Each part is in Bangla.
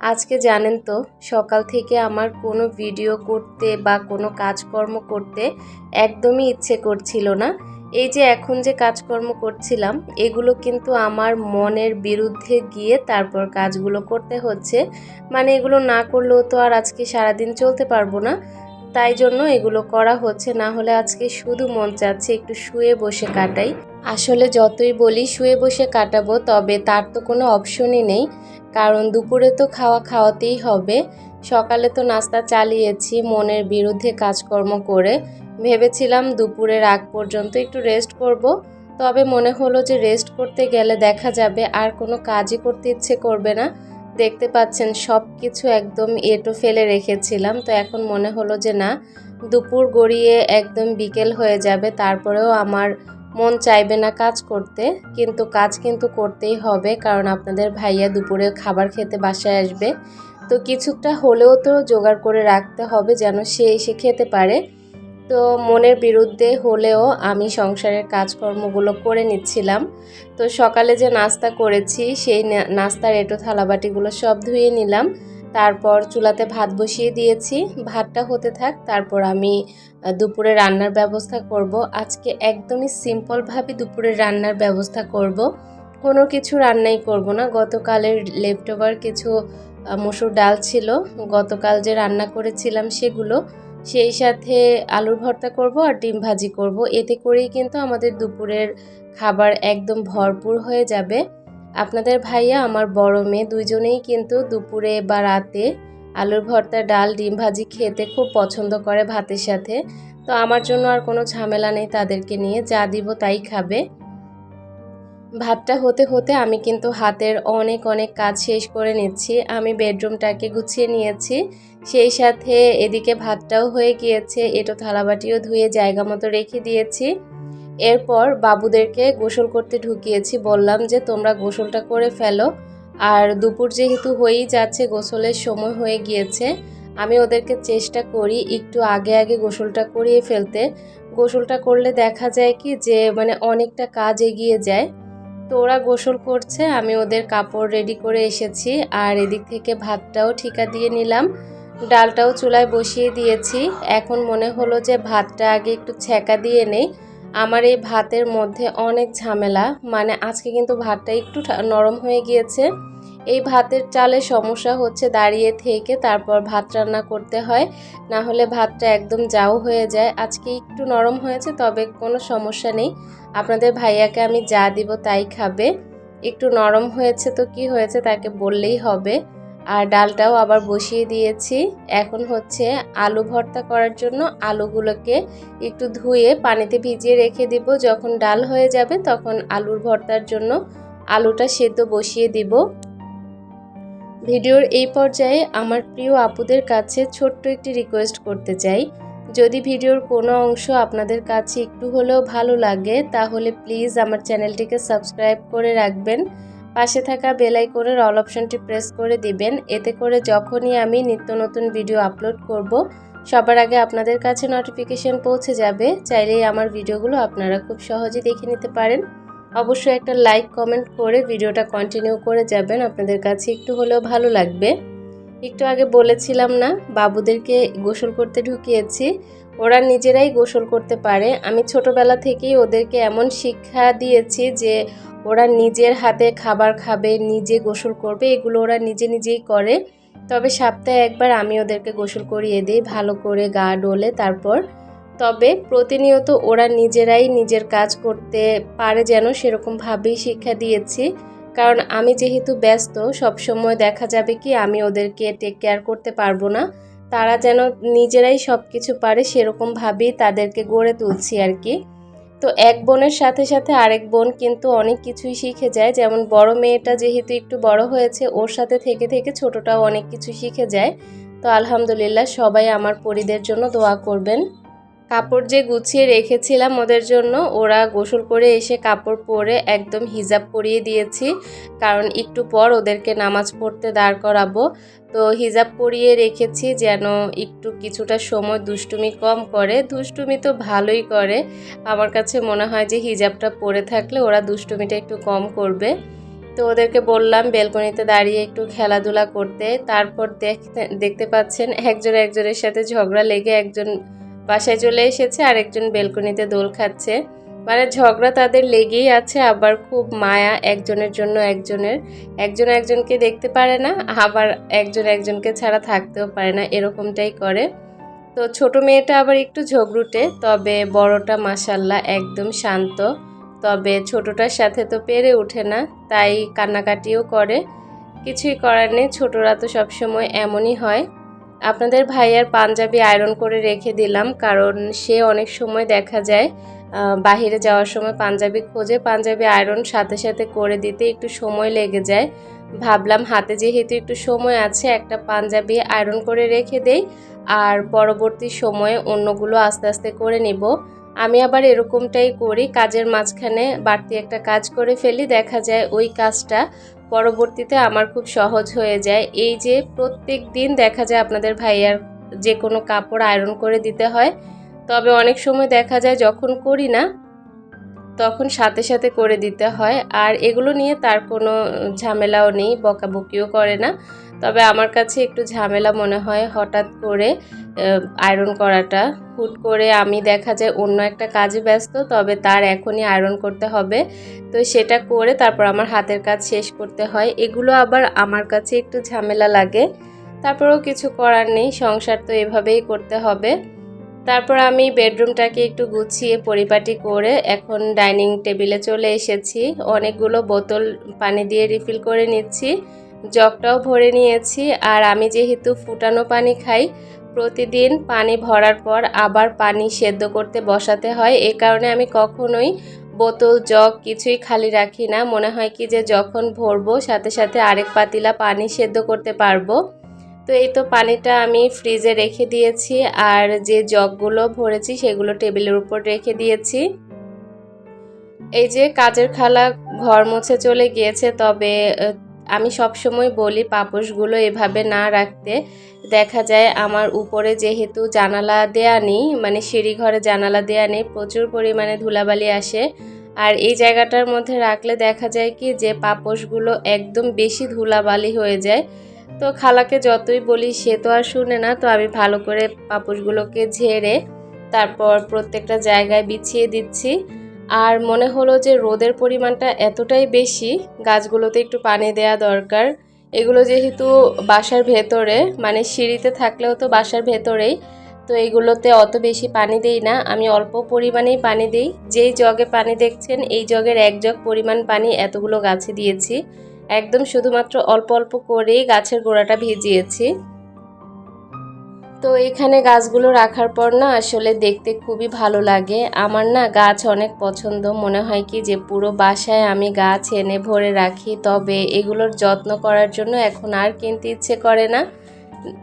আজকে জানেন তো, সকাল থেকে আমার কোনো ভিডিও করতে বা কোনো কাজকর্ম করতে একদমই ইচ্ছে করছিল না। এই যে এখন যে কাজকর্ম করছিলাম, এগুলো কিন্তু আমার মনের বিরুদ্ধে গিয়ে তারপর কাজগুলো করতে হচ্ছে। মানে এগুলো না করলেও তো আর আজকে সারাদিন চলতে পারব না। তাই জন্য এগুলো করা হচ্ছে, না হলে আজকে শুধু মন চাচ্ছে একটু শুয়ে বসে কাটাই। আসলে যতই বলি শুয়ে বসে কাটাবো, তবে তার তো কোনো অপশনই নেই। কারণ দুপুরে তো খাওয়া খাওয়াতেই হবে। সকালে তো নাস্তা চালিয়েছি, মনের বিরুদ্ধে কাজকর্ম করে। ভেবেছিলাম দুপুরের আগ পর্যন্ত একটু রেস্ট করব। তবে মনে হলো যে রেস্ট করতে গেলে দেখা যাবে আর কোনো কাজই করতে ইচ্ছে করবে না। দেখতে পাচ্ছেন সব কিছু একদম এটো ফেলে রেখেছিলাম। তো এখন মনে হলো যে না, দুপুর গড়িয়ে একদম বিকেল হয়ে যাবে। তারপরেও আমার মন চাইবে না কাজ করতে, কিন্তু কাজ কিন্তু করতেই হবে, কারণ আপনাদের ভাইয়া দুপুরে খাবার খেতে বাসায় আসবে। তো কিছুটা হলেও তো জোগাড় করে রাখতে হবে যেন সে এসে খেতে পারে। তো মনের বিরুদ্ধে হলেও আমি সংসারের কাজকর্মগুলো করে নিচ্ছিলাম। তো সকালে যে নাস্তা করেছি, সেই নাস্তার এটো থালাবাটিগুলো সব ধুয়ে নিলাম। তারপর চুলাতে ভাত বসিয়ে দিয়েছি। ভাতটা হতে থাক, তারপর আমি দুপুরে রান্নার ব্যবস্থা করব। আজকে একদমই সিম্পলভাবে দুপুরে রান্নার ব্যবস্থা করব। কোনো কিছু রান্নাই করব না। গতকালের লেফট ওভার কিছু মসুর ডাল ছিল। গতকাল যে রান্না করেছিলাম সেগুলো, সেই সাথে আলুর ভর্তা করব আর ডিম ভাজি করব। এতে করেই কিন্তু আমাদের দুপুরের খাবার একদম ভরপুর হয়ে যাবে। আপনাদের ভাইয়া, আমার বড় মেয়ে, দুইজনেই কিন্তু দুপুরে বা রাতে আলুর ভর্তা, ডাল, ডিম ভাজি খেতে খুব পছন্দ করে ভাতের সাথে। তো আমার জন্য আর কোনো ঝামেলা নেই তাদেরকে নিয়ে, যা দিব তাই খাবে। ভাতটা হতে হতে আমি কিন্তু হাতের অনেক অনেক কাজ শেষ করে নিচ্ছি। আমি বেডরুমটাকে গুছিয়ে নিয়েছি। সেই সাথে এদিকে ভাতটাও হয়ে গিয়েছে, এটো থালাবাটিও ধুয়ে জায়গা মতো রেখে দিয়েছি। এরপর বাবুদেরকে গোসল করতে ঢুকিয়েছি, বললাম যে তোমরা গোসলটা করে ফেলো। আর দুপুর যেহেতু হয়েই যাচ্ছে, গোসলের সময় হয়ে গিয়েছে, আমি ওদেরকে চেষ্টা করি একটু আগে আগে গোসলটা করিয়ে ফেলতে। গোসলটা করলে দেখা যায় কি যে মানে অনেকটা কাজ এগিয়ে যায়। তো ওরা গোসল করছে, আমি ওদের কাপড় রেডি করে এসেছি, আর এদিক থেকে ভাতটাও ঠিকা দিয়ে নিলাম। ডালটাও চুলায় বসিয়ে দিয়েছি। এখন মনে হলো যে ভাতটা আগে একটু ছ্যাঁকা দিয়ে নেই। আমার এই ভাতের মধ্যে অনেক ঝামেলা মানে আজকে কিন্তু ভাতটা একটু নরম হয়ে গিয়েছে। এই ভাতের চালে সমস্যা হচ্ছে দাঁড়িয়ে থেকে তারপর ভাত রান্না করতে হয়, না হলে ভাতটা একদম যাও হয়ে যায়। আজকে একটু নরম হয়েছে, তবে কোনো সমস্যা নেই। আপনাদের ভাইয়াকে আমি যা দিব তাই খাবে। একটু নরম হয়েছে তো কি হয়েছে তাকে বললেই হবে। আর ডালটাও আবার বসিয়ে দিয়েছি। এখন হচ্ছে আলু ভর্তা করার জন্য আলুগুলোকে একটু ধুয়ে পানিতে ভিজিয়ে রেখে দিব। যখন ডাল হয়ে যাবে তখন আলুর ভর্তার জন্য আলুটা সেদ্ধ বসিয়ে দিব। ভিডিওর এই পর্যায়ে আমার প্রিয় আপুদের কাছে ছোট্ট একটি রিকোয়েস্ট করতে চাই। যদি ভিডিওর কোনো অংশ আপনাদের কাছে একটু হলেও ভালো লাগে, তাহলে প্লিজ আমার চ্যানেলটিকে সাবস্ক্রাইব করে রাখবেন। পাশে থাকা বেল আইকনের অল অপশনটি প্রেস করে দিবেন। এতে করে যখনই আমি নিত্য নতুন ভিডিও আপলোড করব, সবার আগে আপনাদের কাছে নোটিফিকেশন পৌঁছে যাবে। চাইলেই আমার ভিডিওগুলো আপনারা খুব সহজে দেখে নিতে পারেন। অবশ্যই একটা লাইক কমেন্ট করে ভিডিওটা কন্টিনিউ করে যাবেন। আপনাদের কাছে একটু হলেও ভালো লাগবে। একটু আগে বলেছিলাম না, বাবুদেরকে গোসল করতে ঢুকিয়েছি। ওরা নিজেরাই গোসল করতে পারে। আমি ছোটবেলা থেকেই ওদেরকে এমন শিক্ষা দিয়েছি যে ওরা নিজের হাতে খাবার খাবে, নিজে গোসল করবে, এগুলো ওরা নিজে নিজেই করে। তবে সপ্তাহে একবার আমি ওদেরকে গোসল করিয়ে দিই, ভালো করে গা ডোলে তারপর। তবে প্রতিনিয়ত ওরা নিজেরাই নিজের কাজ করতে পারে যেন, সেরকমভাবেই শিক্ষা দিয়েছি। কারণ আমি যেহেতু ব্যস্ত সব সময় দেখা যাবে কি আমি ওদেরকে টেক কেয়ার করতে পারব না। তারা যেন নিজেরাই সব কিছু পারে সেরকমভাবেই তাদেরকে গড়ে তুলছি আর কি। তো এক বোনের সাথে সাথে আরেক বোন কিন্তু অনেক কিছুই শিখে যায়। যেমন বড় মেয়েটা যেহেতু একটু বড় হয়েছে, ওর সাথে থেকে থেকে ছোটটাও অনেক কিছু শিখে যায়। তো আলহামদুলিল্লাহ সবাই আমার পরিদের জন্য দোয়া করবেন। কাপড় যে গুছিয়ে রেখেছিলাম ওদের জন্য, ওরা গোসল করে এসে কাপড় পরে একদম হিজাব পরিয়ে দিয়েছি। কারণ একটু পর ওদেরকে নামাজ পড়তে দাঁড় করাবো। তো হিজাব পরিয়ে রেখেছি যেন একটু কিছুটা সময় দুষ্টুমি কম করে। দুষ্টুমি তো ভালোই করে। আমার কাছে মনে হয় যে হিজাবটা পরে থাকলে ওরা দুষ্টুমিটা একটু কম করবে। তো ওদেরকে বললাম বেলকনিতে দাঁড়িয়ে একটু খেলাধুলা করতে। তারপর দেখতে দেখতে পাচ্ছেন একজন একজনের সাথে ঝগড়া লেগে একজন বাসায় চলে এসেছে আর একজন বেলকনিতে দোল খাচ্ছে। মানে ঝগড়া তাদের লেগেই আছে, আবার খুব মায়া, একজনের জন্য একজনের। একজন একজনকে দেখতে পারে না, আবার একজন একজনকে ছাড়া থাকতেও পারে না, এরকমটাই করে। তো ছোট মেয়েটা আবার একটু ঝগড়ুটে, তবে বড়টা মাসাল্লাহ একদম শান্ত। তবে ছোটটার সাথে তো পেরে ওঠে না, তাই কান্নাকাটিও করে। কিছুই করার নেই, ছোটরা তো সবসময় এমনই হয়। আপনাদের ভাইয়ার পাঞ্জাবি আয়রন করে রেখে দিলাম, কারণ সে অনেক সময় দেখা যায় বাহিরে যাওয়ার সময় পাঞ্জাবি খোঁজে, পাঞ্জাবি আয়রন সাথে সাথে করে দিতে একটু সময় লেগে যায়। ভাবলাম হাতে যেহেতু একটু সময় আছে, একটা পাঞ্জাবি আয়রন করে রেখে দেই, আর পরবর্তী সময়ে অন্যগুলো আস্তে আস্তে করে নিব। আমি আবার এরকমটাই করি, কাজের মাঝখানে বাড়তি একটা কাজ করে ফেলি, দেখা যায় ওই কাজটা পরবর্তীতে আমার খুব সহজ হয়ে যায়। এই যে প্রত্যেক দিন দেখা যায় আপনাদের ভাইয়ার যে কোনো কাপড় আয়রন করে দিতে হয়, তবে অনেক সময় দেখা যায় যখন করি না, তখন সাথে সাথে করে দিতে হয়। আর এগুলো নিয়ে তার কোনো ঝামেলাও নেই, বকাবকিও করে না। তবে আমার কাছে একটু ঝামেলা মনে হয় হঠাৎ করে আয়রন করাটা। হুট করে আমি দেখা যায় অন্য একটা কাজে ব্যস্ত, তবে তার এখনই আয়রন করতে হবে। তো সেটা করে তারপর আমার হাতের কাজ শেষ করতে হয়। এগুলো আবার আমার কাছে একটু ঝামেলা লাগে। তারপরেও কিছু করার নেই, সংসার তো এভাবেই করতে হবে। তারপর আমি বেডরুমটাকে একটু গুছিয়ে পরিপাটি করে এখন ডাইনিং টেবিলে চলে এসেছি। অনেকগুলো বোতল পানি দিয়ে রিফিল করে নিচ্ছি। জগটাও ভরে নিয়েছি আর আমি যেহেতু ফুটানো পানি খাই, প্রতিদিন পানি ভরার পর আবার পানি সেদ্ধ করতে বসাতে হয়। এ কারণে আমি কখনোই বোতল, জগ কিছুই খালি রাখি না। মনে হয় কি যে যখন ভরবো, সাথে সাথে আরেক পাতিলা পানি সেদ্ধ করতে পারব। তো এই তো পানিটা আমি ফ্রিজে রেখে দিয়েছি আর যে জগগুলো ভরেছি, সেগুলো টেবিলের উপর রেখে দিয়েছি। এই যে কাজের খালা ঘর মুছে চলে গিয়েছে, তবে আমি সবসময় বলি, পাপোশগুলো এভাবে না রাখতে। দেখা যায় আমার উপরে যেহেতু জানালা দেয়া নেই মানে সিঁড়ি ঘরে জানালা দেয়া নেই, প্রচুর পরিমাণে ধুলাবালি আসে। আর এই জায়গাটার মধ্যে রাখলে দেখা যায় কি যে পাপোশগুলো একদম বেশি ধুলাবালি হয়ে যায়। তো খালাকে যতই বলি, সে তো আর শুনে না, তো আমি ভালো করে পাপোশগুলোকে ঝেড়ে তারপর প্রত্যেকটা জায়গায় বিছিয়ে দিচ্ছি। আর মনে হলো যে রোদের পরিমাণটা এতটাই বেশি, গাছগুলোতে একটু পানি দেয়া দরকার। এগুলো যেহেতু বাসার ভেতরে মানে সিঁড়িতে থাকলেও তো বাসার ভেতরেই, তো এইগুলোতে অত বেশি পানি দেই না। আমি অল্প পরিমাণেই পানি দিই। যেই জগে পানি দেখছেন, এই জগের এক জগ পরিমাণ পানি এতগুলো গাছে দিয়েছি। একদম শুধুমাত্র অল্প অল্প করেই গাছের গোড়াটা ভিজিয়েছি। তো এখানে গাছগুলো রাখার পর না আসলে দেখতে খুবই ভালো লাগে। আমার না গাছ অনেক পছন্দ। মনে হয় কি যে পুরো বাসায় আমি গাছ এনে ভরে রাখি। তবে এগুলোর যত্ন করার জন্য এখন আর কিনতে ইচ্ছে করে না।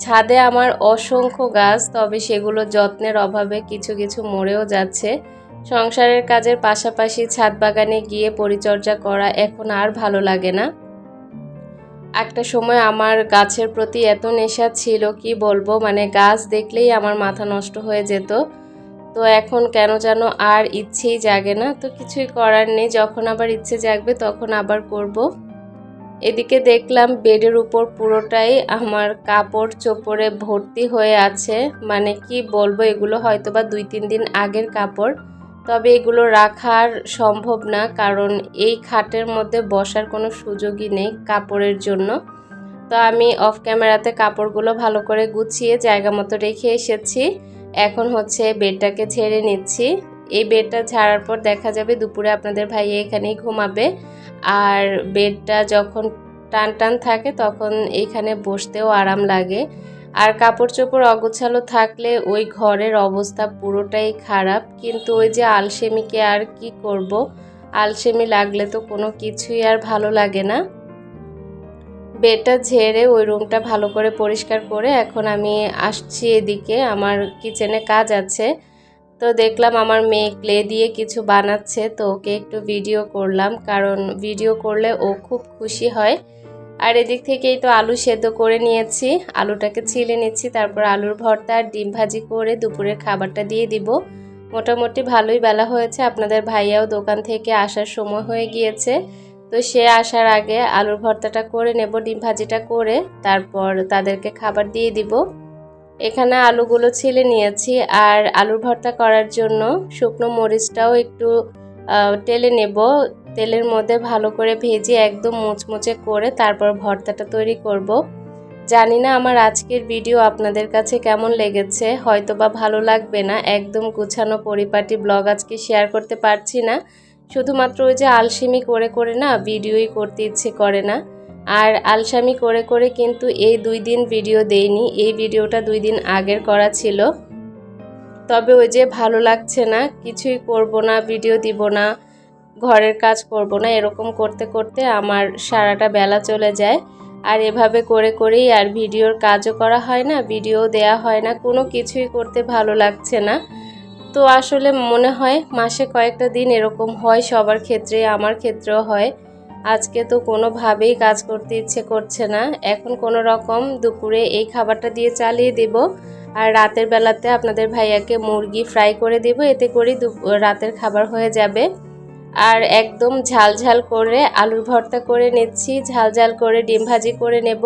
ছাদে আমার অসংখ্য গাছ, তবে সেগুলো যত্নের অভাবে কিছু কিছু মরেও যাচ্ছে। সংসারের কাজের পাশাপাশি ছাদ বাগানে গিয়ে পরিচর্যা করা এখন আর ভালো লাগে না। একটা সময় আমার গাছের প্রতি এত নেশা ছিল, কি বলব? মানে গাছ দেখলেই আমার মাথা নষ্ট হয়ে যেত। তো এখন কেন যেন আর ইচ্ছেই জাগে না। তো কিছুই করার নেই। যখন আবার ইচ্ছে জাগবে তখন আবার করব। এদিকে দেখলাম বেডের উপর পুরোটাই আমার কাপড় চোপড়ে ভর্তি হয়ে আছে। মানে কি বলব? এগুলো হয়তো বা দুই তিন দিন আগের কাপড়। তবে এগুলো রাখার সম্ভব না, কারণ এই খাটের মধ্যে বসার কোনো সুযোগই নেই কাপড়ের জন্য। তো আমি অফ ক্যামেরাতে কাপড়গুলো ভালো করে গুছিয়ে জায়গা মতো রেখে এসেছি। এখন হচ্ছে বেডটাকে ছেড়ে নিচ্ছি। এই বেডটা ছাড়ার পর দেখা যাবে দুপুরে আপনাদের ভাই এখানেই ঘুমাবে। আর বেডটা যখন টান টান থাকে তখন এইখানে বসতেও আরাম লাগে। আর কাপড় চোপড় অগোছালো থাকলে ওই ঘরের অবস্থা পুরোটাই খারাপ, কিন্তু ওই যে আলসেমিকে আর কি করব? আলসেমি লাগলে তো কোনো কিছুই আর ভালো লাগে না। বেডটা ঝেড়ে ওই রুমটা ভালো করে পরিষ্কার করে এখন আমি আসছি এদিকে, আমার কিচেনে কাজ আছে। তো দেখলাম আমার মেয়ে ক্লে দিয়ে কিছু বানাচ্ছে, তো ওকে একটু ভিডিও করলাম, কারণ ভিডিও করলে ও খুব খুশি হয়। আর এদিক থেকেই তো আলু সেদ্ধ করে নিয়েছি। আলুটাকে ছিলে নিচ্ছি, তারপর আলুর ভর্তা আর ডিম ভাজি করে দুপুরের খাবারটা দিয়ে দিব। মোটামুটি ভালোই বেলা হয়েছে। আপনাদের ভাইয়াও দোকান থেকে আসার সময় হয়ে গিয়েছে। তো সে আসার আগে আলুর ভর্তাটা করে নেব, ডিম ভাজিটা করে, তারপর তাদেরকে খাবার দিয়ে দিব। এখানে আলুগুলো ছিলে নিয়েছি আর আলুর ভর্তা করার জন্য শুকনো মরিচটাও একটু টেলে নেব। তেলের মধ্যে ভালো করে ভেজে একদম মুচমুচে করে তারপর ভর্তাটা তৈরি করব। জানি না আমার আজকের ভিডিও আপনাদের কাছে কেমন লেগেছে হয়তো বা ভালো লাগবে না। একদম গুছানো পরিপাটি ব্লগ আজকে শেয়ার করতে পারছি না। শুধুমাত্র ওই যে আলসেমি করে করে না ভিডিওই করতে ইচ্ছে করে না। আর আলসামি করে করে কিন্তু এই দুই দিন ভিডিও দেইনি, এই ভিডিওটা দুই দিন আগের করা ছিল। তবে ওই যে ভালো লাগছে না, কিছুই করব না, ভিডিও দিব না ঘরের কাজ করব না, এরকম করতে করতে আমার সারাটা বেলা চলে যায়। আর এভাবে করে করেই আর ভিডিওর কাজও করা হয় না, ভিডিও দেয়া হয় না, কোনো কিছুই করতে ভালো লাগছে না। তো আসলে মনে হয় মাসে কয়েকটা দিন এরকম হয়, সবার ক্ষেত্রে আমার ক্ষেত্রেও হয়। আজকে তো কোনোভাবেই কাজ করতে ইচ্ছে করছে না। এখন কোনো রকম দুপুরে এই খাবারটা দিয়ে চালিয়ে দেব। আর রাতের বেলাতে আপনাদের ভাইয়াকে মুরগি ফ্রাই করে দেব, এতে করেই রাতের খাবার হয়ে যাবে। আর একদম ঝাল ঝাল করে আলুর ভর্তা করে নিচ্ছি, ঝাল ঝাল করে ডিম ভাজি করে নেব।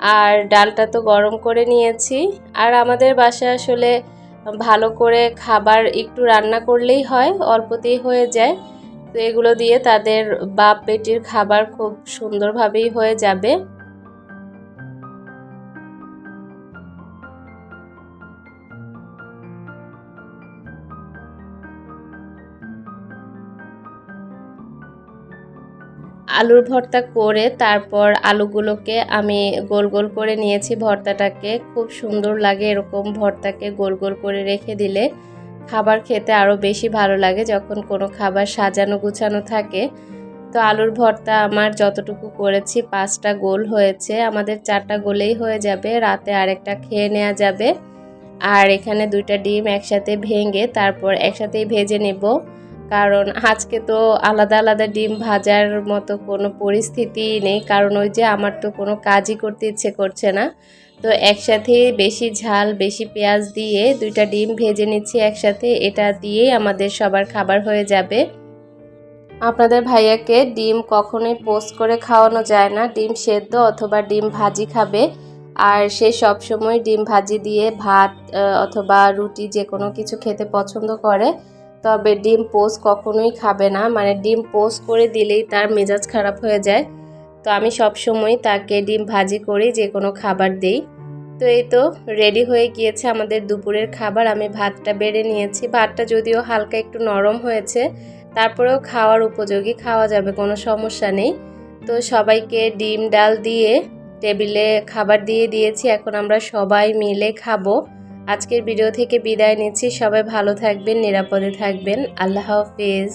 আর ডালটা তো গরম করে নিয়েছি। আর আমাদের বাসায় আসলে ভালো করে খাবার একটু রান্না করলেই হয়, অল্পতেই হয়ে যায়। তো এগুলো দিয়ে তাদের বাপ পেটির খাবার খুব সুন্দরভাবেই হয়ে যাবে। আলুর ভর্তা করে তারপর আলুগুলোকে আমি গোল গোল করে নিয়েছি ভর্তাটাকে। খুব সুন্দর লাগে এরকম ভর্তাকে গোল গোল করে রেখে দিলে। খাবার খেতে আরও বেশি ভালো লাগে যখন কোনো খাবার সাজানো গুছানো থাকে। তো আলুর ভর্তা আমার যতটুকু করেছি পাঁচটা গোল হয়েছে। আমাদের চারটা গোলেই হয়ে যাবে, রাতে আরেকটা খেয়ে নেওয়া যাবে। আর এখানে দুইটা ডিম একসাথে ভেঙে তারপর একসাথেই ভেজে নেব। কারণ আজকে তো আলাদা আলাদা ডিম ভাজার মতো কোনো পরিস্থিতি নেই, কারণ ওই যে আমার তো কোনো কাজই করতে ইচ্ছে করছে না। তো একসাথে বেশি ঝাল, বেশি পেঁয়াজ দিয়ে দুইটা ডিম ভেজে নিচ্ছি একসাথে, এটা দিয়েই আমাদের সবার খাবার হয়ে যাবে। আপনাদের ভাইয়াকে ডিম কখনোই পোস্ট করে খাওয়ানো যায় না, ডিম সেদ্ধ অথবা ডিম ভাজি খাবে। আর সে সবসময় ডিম ভাজি দিয়ে ভাত অথবা রুটি যে কোনো কিছু খেতে পছন্দ করে। তবে ডিম পোস্ট কখনোই খাবে না। মানে ডিম পোস্ট করে দিলেই তার মেজাজ খারাপ হয়ে যায়। তো আমি সবসময় তাকে ডিম ভাজি করে, যে কোনো খাবার দেই। তো এই তো রেডি হয়ে গিয়েছে আমাদের দুপুরের খাবার। আমি ভাতটা বেড়ে নিয়েছি। ভাতটা যদিও হালকা একটু নরম হয়েছে, তারপরেও খাওয়ার উপযোগী, খাওয়া যাবে, কোনো সমস্যা নেই। তো সবাইকে ডিম, ডাল দিয়ে টেবিলে খাবার দিয়ে দিয়েছি। এখন আমরা সবাই মিলে খাব। আজকের ভিডিও থেকে বিদায় নিচ্ছি। সবাই ভালো থাকবেন নিরাপদে থাকবেন। আল্লাহ হাফিজ।